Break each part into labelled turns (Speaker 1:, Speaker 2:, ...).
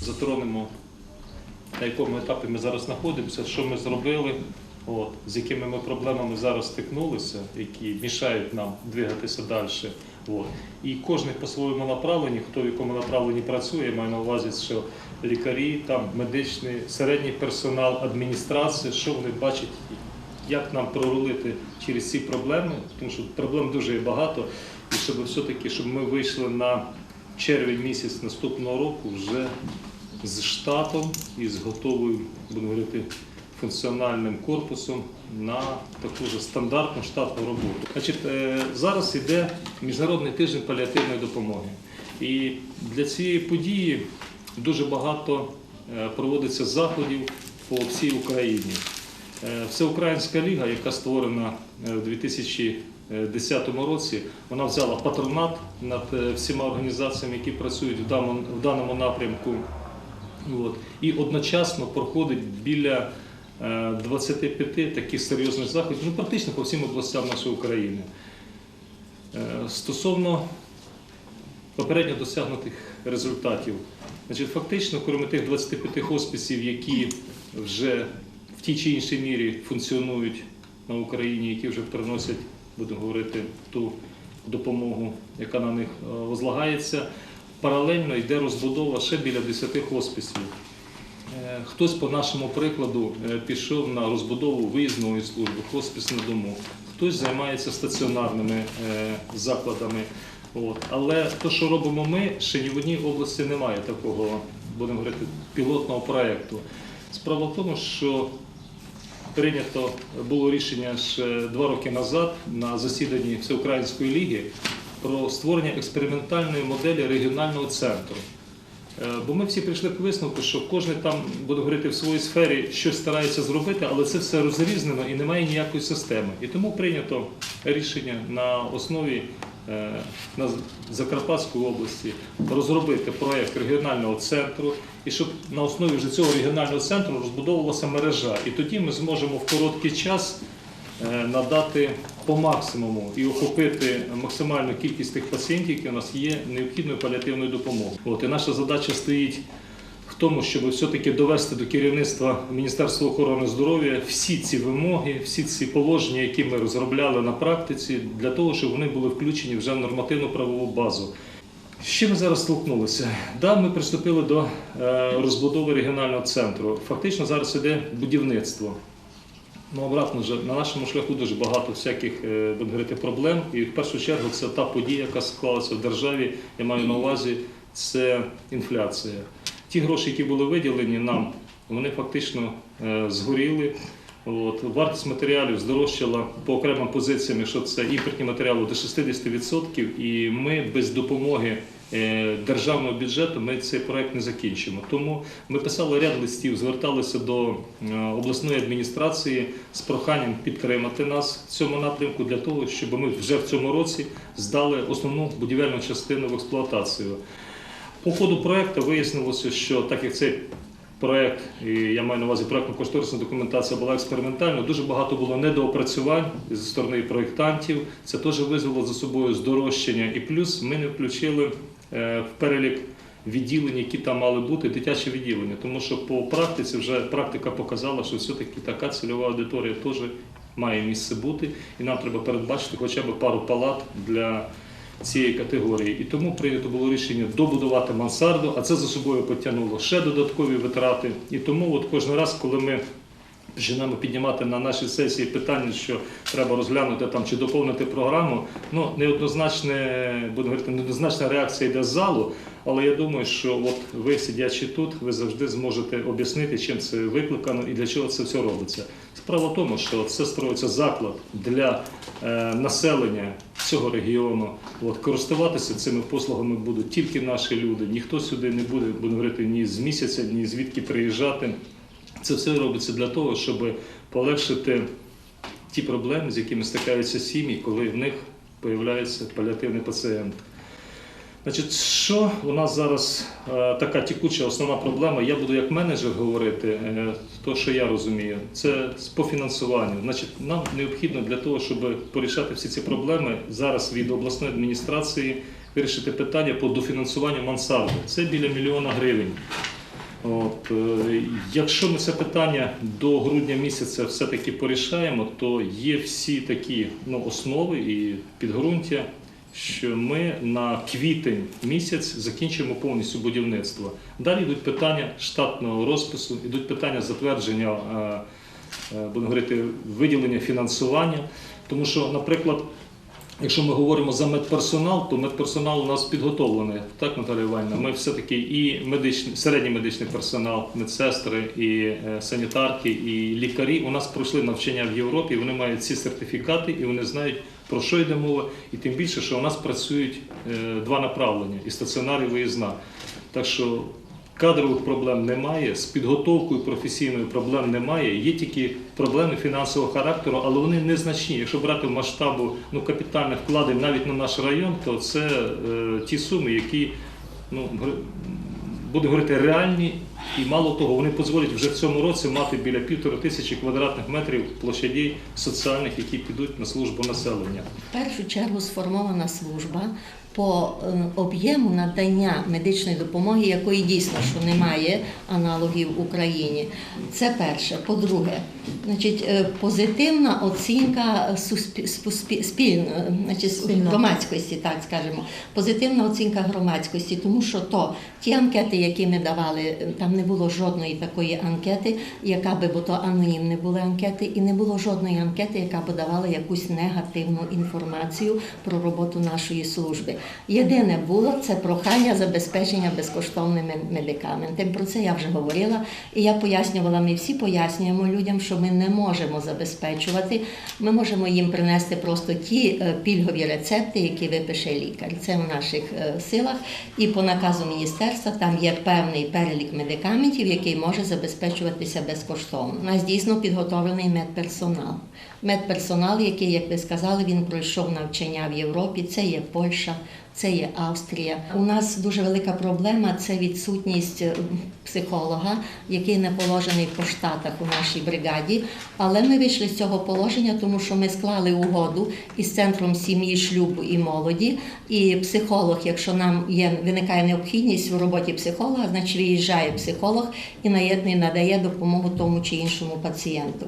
Speaker 1: затронемо, на якому етапі ми зараз знаходимося, що ми зробили, от, з якими ми проблемами зараз стикнулися, які мішають нам двигатися далі. От. І кожен по своєму направленні, хто в якому направленні працює, я маю на увазі, що лікарі, там, медичний, середній персонал, адміністрація, що вони бачать, як нам прорулити через ці проблеми, тому що проблем дуже багато, і щоб все-таки, щоб ми вийшли на червень місяць наступного року вже з штатом і з готовою, будемо говорити, функціональним корпусом на таку ж стандартну штатну роботу. Значить, е, зараз йде міжнародний тиждень паліативної допомоги. І для цієї події дуже багато е, проводиться заходів по всій Україні. Е, Всеукраїнська ліга, яка створена в 2010 році, вона взяла патронат над е, всіма організаціями, які працюють в даному, в даному напрямку. От. І одночасно проходить біля е, 25 таких серйозних заходів, ну практично по всім областям нашої України. Е, Стосовно попередньо досягнутих результатів, значить, фактично, крім тих 25 хосписів, які вже в тій чи іншій мірі функціонують на Україні, які вже приносять, будемо говорити, ту допомогу, яка на них е, возлагається. Паралельно йде розбудова ще біля 10 хосписів. Е, Хтось по нашому прикладу е, пішов на розбудову виїзної служби, хоспис на дому, хтось займається стаціонарними закладами. От. Але те, що робимо ми, ще ні в одній області немає такого, будемо говорити, пілотного проєкту. Справа в тому, що прийнято було рішення ще два роки назад на засіданні Всеукраїнської ліги про створення експериментальної моделі регіонального центру. Е, Бо ми всі прийшли к висновку, що кожен там буде говорити в своїй сфері, щось старається зробити, але це все розрізнено і немає ніякої системи. І тому прийнято рішення на основі е, на Закарпатської області розробити проєкт регіонального центру, і щоб на основі вже цього регіонального центру розбудовувалася мережа. І тоді ми зможемо в короткий час е, надати по максимуму і охопити максимальну кількість тих пацієнтів, які у нас є необхідною паліативною допомогою. От і наша задача стоїть в тому, щоб все-таки довести до керівництва Міністерства охорони здоров'я всі ці вимоги, всі ці положення, які ми розробляли на практиці, для того, щоб вони були включені вже в нормативну правову базу. З чим ми зараз столкнулися? Да, ми приступили до е, розбудови регіонального центру. Фактично зараз іде будівництво. Ну, обратно вже на нашому шляху дуже багато всяких е, будемо говорити, проблем. І в першу чергу це та подія, яка склалася в державі. Я маю на увазі це інфляція. Ті гроші, які були виділені нам, вони фактично е, згоріли. От, вартість матеріалів здорожчала по окремим позиціям, якщо це імпортні матеріали до 60%, і ми без допомоги державного бюджету ми цей проект не закінчимо. Тому ми писали ряд листів, зверталися до е, обласної адміністрації з проханням підтримати нас в цьому напрямку для того, щоб ми вже в цьому році здали основну будівельну частину в експлуатацію. По ходу проекту вияснилося, що так як цей проект, і я маю на увазі проектно-кошторисна документація була експериментальна, дуже багато було недоопрацювань зі сторони проєктантів. Це теж визвело за собою здорожчання. І плюс ми не включили е, в перелік відділень, які там мали бути, дитяче відділення. Тому що по практиці вже практика показала, що все-таки така цільова аудиторія теж має місце бути, і нам треба передбачити хоча б пару палат для цієї категорії. І тому прийнято було рішення добудувати мансарду, а це за собою потягнуло ще додаткові витрати. І тому от кожен раз, коли ми починаємо піднімати на нашій сесії питання, що треба розглянути там чи доповнити програму, ну неоднозначне, буду говорити, неоднозначна реакція йде з залу. Але я думаю, що от ви сидячи тут, ви завжди зможете об'яснити, чим це викликано і для чого це все робиться. Справа в тому, що це строїться заклад для е, населення цього регіону. От, користуватися цими послугами будуть тільки наші люди. Ніхто сюди не буде, буду говорити, ні з місяця, ні звідки приїжджати. Це все робиться для того, щоб полегшити ті проблеми, з якими стикаються сім'ї, коли в них появляється паліативний пацієнт. Значить, що у нас зараз е, така текуча основна проблема? Я буду як менеджер говорити, е, то що я розумію, це по фінансуванню. Значить, нам необхідно для того, щоб порішати всі ці проблеми зараз від обласної адміністрації вирішити питання по дофінансуванню мансарди. Це біля мільйона гривень. От, е, якщо ми це питання до грудня місяця все-таки порішаємо, то є всі такі ну, основи і підґрунтя, що ми на квітень місяць закінчимо повністю будівництво. Далі йдуть питання штатного розпису, йдуть питання затвердження, е, е, будемо говорити, виділення фінансування. Тому що, наприклад, Якщо ми говоримо за медперсонал, то медперсонал у нас підготовлений, так, Наталія Іванівна? Ми все-таки і медичний, середній медичний персонал, медсестри, і е, санітарки, і лікарі у нас пройшли навчання в Європі, вони мають ці сертифікати і вони знають, про що йде мова. І тим більше, що у нас працюють е, два направлення і стаціонар, і виїзна. Так що кадрових проблем немає, з підготовкою професійною проблем немає. Є тільки проблеми фінансового характеру, але вони незначні. Якщо брати масштабу ну, капітальних вкладень навіть на наш район, то це е, ті суми, які ну, будемо говорити, реальні. І мало того, вони дозволять вже в цьому році мати біля півтори тисячі квадратних метрів площадей соціальних, які підуть на службу населення.
Speaker 2: В першу чергу сформована служба по е, об'єму надання медичної допомоги, якої дійсно що немає аналогів в Україні. Це перше. По-друге, значить, е, позитивна оцінка е, значить, громадськості, так скажемо. Позитивна оцінка громадськості, тому що то ті анкети, які ми давали, там не було жодної такої анкети, яка би, бо то анонімні були анкети, і не було жодної анкети, яка б давала якусь негативну інформацію про роботу нашої служби. Єдине було це прохання забезпечення безкоштовними медикаментами. Про це я вже говорила, і я пояснювала. Ми всі пояснюємо людям, що ми не можемо забезпечувати. Ми можемо їм принести просто ті е, пільгові рецепти, які випише лікар. Це в наших е, силах. І по наказу міністерства там є певний перелік медикаментів, який може забезпечуватися безкоштовно. У нас дійсно підготовлений медперсонал. Медперсонал, який, як ви сказали, він пройшов навчання в Європі. Це є Польща, це є Австрія. У нас дуже велика проблема це відсутність е, психолога, який не положений по штатах у нашій бригаді. Але ми вийшли з цього положення, тому що ми склали угоду із центром сім'ї, шлюбу і молоді. І психолог, якщо нам є виникає необхідність в роботі психолога, значить виїжджає психолог і нає- і надає допомогу тому чи іншому пацієнту.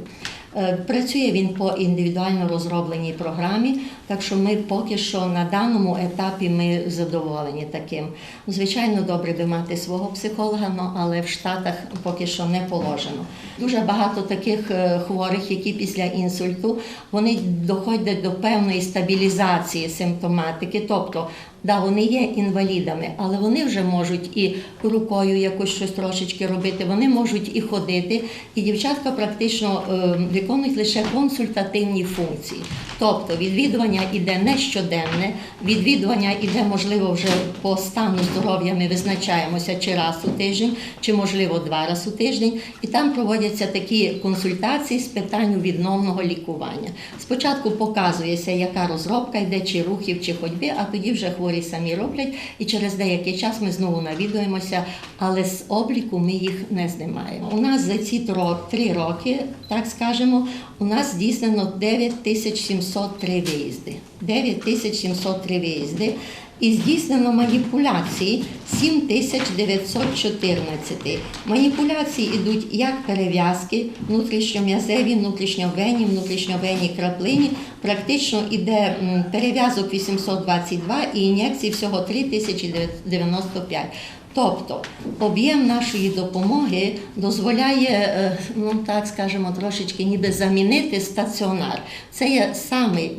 Speaker 2: Е, Працює він по індивідуально розробленій програмі, так що ми поки що на даному етапі ми задоволені таким. Звичайно, добре би мати свого психолога, але в Штатах поки що не положено. Дуже багато таких е, хворих, які після інсульту вони доходять до певної стабілізації симптоматики, тобто Да, вони є інвалідами, але вони вже можуть і рукою якось щось трошечки робити, вони можуть і ходити. І дівчатка практично е, виконують лише консультативні функції. Тобто відвідування іде не щоденне, відвідування іде, можливо, вже по стану здоров'я ми визначаємося чи раз у тиждень, чи можливо два рази у тиждень. І там проводяться такі консультації з питань відновного лікування. Спочатку показується, яка розробка йде, чи рухів, чи ходьби, а тоді вже хворі самі роблять. І через деякий час ми знову навідуємося, але з обліку ми їх не знімаємо. У нас за ці три роки, так скажемо, у нас здійснено 9703 виїзди. 9703 виїзди. І здійснено маніпуляції 7914. Маніпуляції йдуть як перев'язки, внутрішньом'язеві, внутрішньовені, внутрішньовені краплині. Практично йде перев'язок 822 і ін'єкцій всього 3095. Тобто об'єм нашої допомоги дозволяє, е, ну так скажемо, трошечки ніби замінити стаціонар. Це є самий,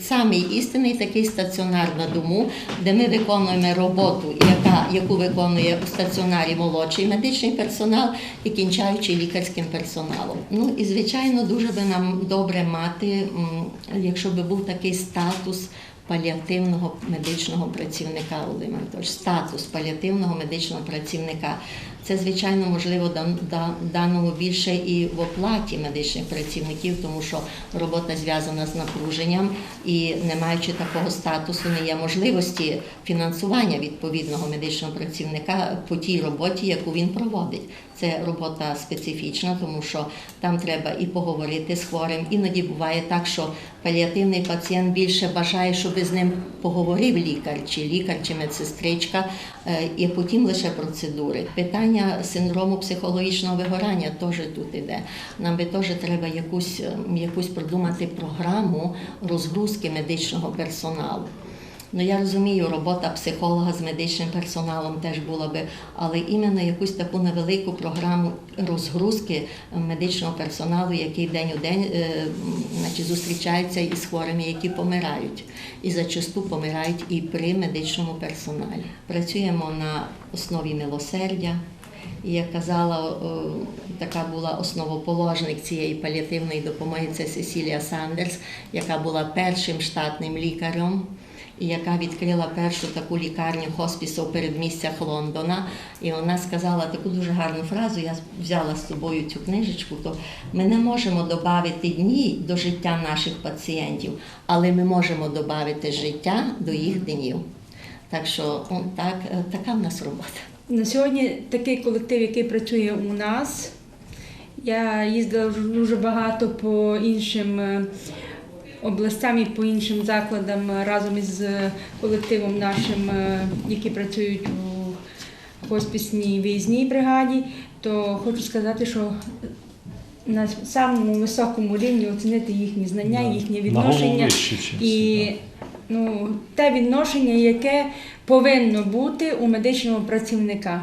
Speaker 2: самий істинний такий стаціонар на дому, де ми виконуємо роботу, яка, яку виконує у стаціонарі молодший медичний персонал і кінчаючий лікарським персоналом. Ну і звичайно, дуже би нам добре мати, якщо би був такий статус паліативного медичного працівника Володимир Анатольович, статус паліативного медичного працівника. Це, звичайно, можливо, дан- даному більше і в оплаті медичних працівників, тому що робота зв'язана з напруженням і не маючи такого статусу, не є можливості фінансування відповідного медичного працівника по тій роботі, яку він проводить. Це робота специфічна, тому що там треба і поговорити з хворим. Іноді буває так, що паліативний пацієнт більше бажає, щоб з ним поговорив лікар, чи лікар, чи медсестричка, е, і потім лише процедури. Питання питання синдрому психологічного вигорання теж тут іде. Нам би теж треба якусь, ем, якусь продумати програму розгрузки медичного персоналу. Ну я розумію, робота психолога з медичним персоналом теж була би, але іменно якусь таку невелику програму розгрузки медичного персоналу, який день у день е, значить, зустрічається із хворими, які помирають. І зачасту помирають і при медичному персоналі. Працюємо на основі милосердя. І як казала, така була основоположник цієї паліативної допомоги, це Сесілія Сандерс, яка була першим штатним лікарем і яка відкрила першу таку лікарню хоспісу у передмістях Лондона. І вона сказала таку дуже гарну фразу. Я взяла з собою цю книжечку. То ми не можемо додати дні до життя наших пацієнтів, але ми можемо додати життя до їх днів. Так що так, е, така в нас робота.
Speaker 3: На сьогодні такий колектив, який працює у нас. Я їздила дуже багато по іншим е, областям і по іншим закладам е, разом із е, колективом нашим, які працюють у хоспісній виїзній бригаді. То хочу сказати, що на самому високому рівні оцінити їхні знання, їхнє відношення. І ну, те відношення, яке повинно бути у медичного працівника.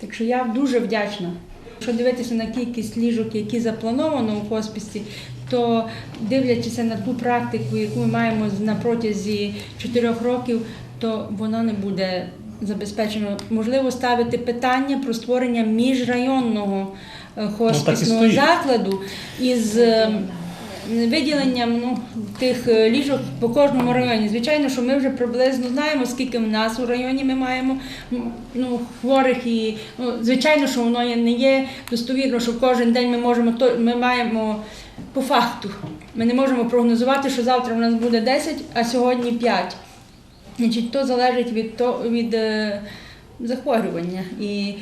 Speaker 3: Так що я дуже вдячна. Якщо дивитися на кількість ліжок, які заплановано у хосписі, то дивлячись на ту практику, яку ми маємо на протязі чотирьох років, то воно не буде забезпечено. Можливо, ставити питання про створення міжрайонного е, хосписного закладу із е, виділенням ну, тих е, ліжок по кожному районі. Звичайно, що ми вже приблизно знаємо, скільки в нас у районі ми маємо ну, хворих, і ну, звичайно, що воно не є достовірно, що кожен день ми можемо ми маємо по факту. Ми не можемо прогнозувати, що завтра в нас буде 10, а сьогодні 5. Значить, то залежить від, то, від е, захворювання. І,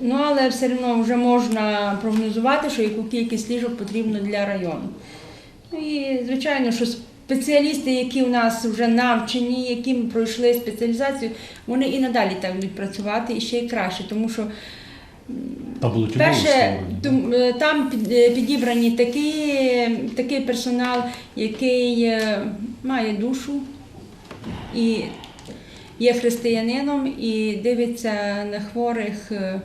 Speaker 3: ну, але все одно вже можна прогнозувати, що яку кількість ліжок потрібно для району. Ну і звичайно, що спеціалісти, які у нас вже навчені, які пройшли спеціалізацію, вони і надалі так будуть працювати і ще й краще, тому що Перше, там підібрані такий, такий персонал, який е, має душу і є християнином і дивиться на хворих е,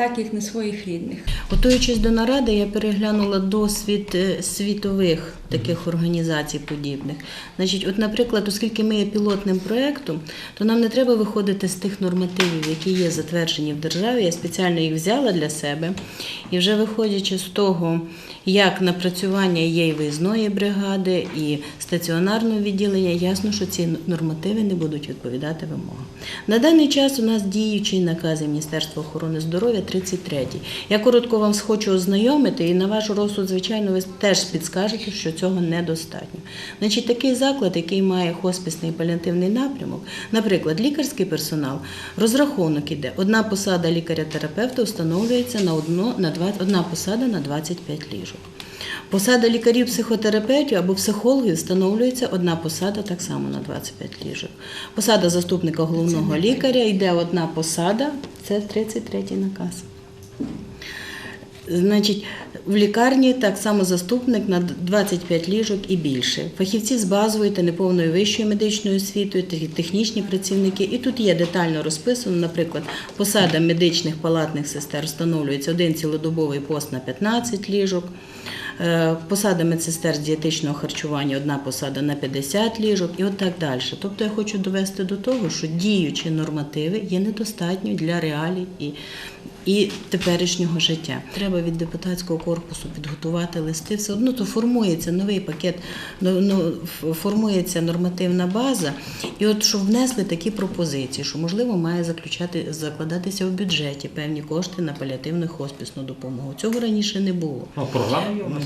Speaker 3: так, як на своїх рідних.
Speaker 4: Готуючись до наради, я переглянула досвід е, світових таких організацій подібних. Значить, от, наприклад, оскільки ми є пілотним проєктом, то нам не треба виходити з тих нормативів, які є затверджені в державі. Я спеціально їх взяла для себе. І вже виходячи з того, як напрацювання є і виїзної бригади, і стаціонарного відділення, ясно, що ці нормативи не будуть відповідати вимогам. На даний час у нас діючий наказ Міністерства охорони здоров'я 33. Я коротко вам хочу ознайомити, і на ваш розсуд, звичайно, ви теж підскажете, що цього недостатньо. Значить, такий заклад, який має хосписний і паліативний напрямок, наприклад, лікарський персонал, розрахунок іде. Одна посада лікаря-терапевта встановлюється на одну на 20, одна посада на 25 ліжок. Посада лікарів-психотерапевтів або психологів встановлюється одна посада так само на 25 ліжок. Посада заступника головного лікаря йде одна посада, це 33 наказ. Значить, в лікарні так само заступник на 25 ліжок і більше. Фахівці з базової та неповною вищою медичною освітою, технічні працівники. І тут є детально розписано, наприклад, посада медичних палатних сестер встановлюється один цілодобовий пост на 15 ліжок. Е, Посада медсестер з дієтичного харчування одна посада на 50 ліжок і от так далі. Тобто я хочу довести до того, що діючі нормативи є недостатньо для реалій і, і теперішнього життя. Треба від депутатського корпусу підготувати листи. Все одно то формується новий пакет, ну, ну, формується нормативна база. І от що внесли такі пропозиції, що можливо має заключати закладатися в бюджеті певні кошти на паліативну хоспісну допомогу. Цього раніше не було.
Speaker 1: А програма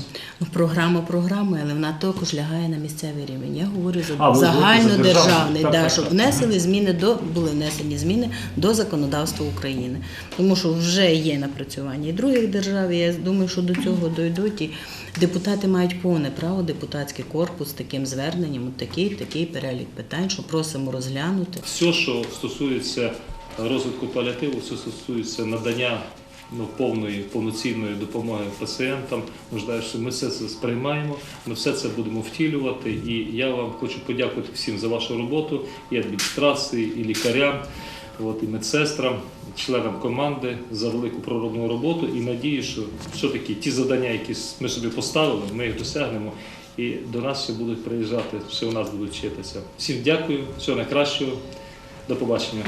Speaker 4: Програма програми, але вона також лягає на місцевий рівень. Я говорю за загальнодержавний,
Speaker 1: державний.
Speaker 4: Да, щоб внесені зміни до були внесені зміни до законодавства України, тому що вже є напрацювання і других держав. Я думаю, що до цього дойдуть і депутати мають повне право, депутатський корпус таким зверненням, такий, такий перелік питань, що просимо розглянути.
Speaker 1: Все, що стосується розвитку паліативу, все стосується надання ну, повної повноцінної допомоги пацієнтам, нуждаючим. Ми все це сприймаємо, ми все це будемо втілювати. І я вам хочу подякувати всім за вашу роботу, і адміністрації, і лікарям, от, і медсестрам, членам команди за велику проробну роботу. І надію, що все-таки ті завдання, які ми собі поставили, ми їх досягнемо. І до нас ще будуть приїжджати, ще у нас будуть вчитися. Всім дякую, всього найкращого, до побачення.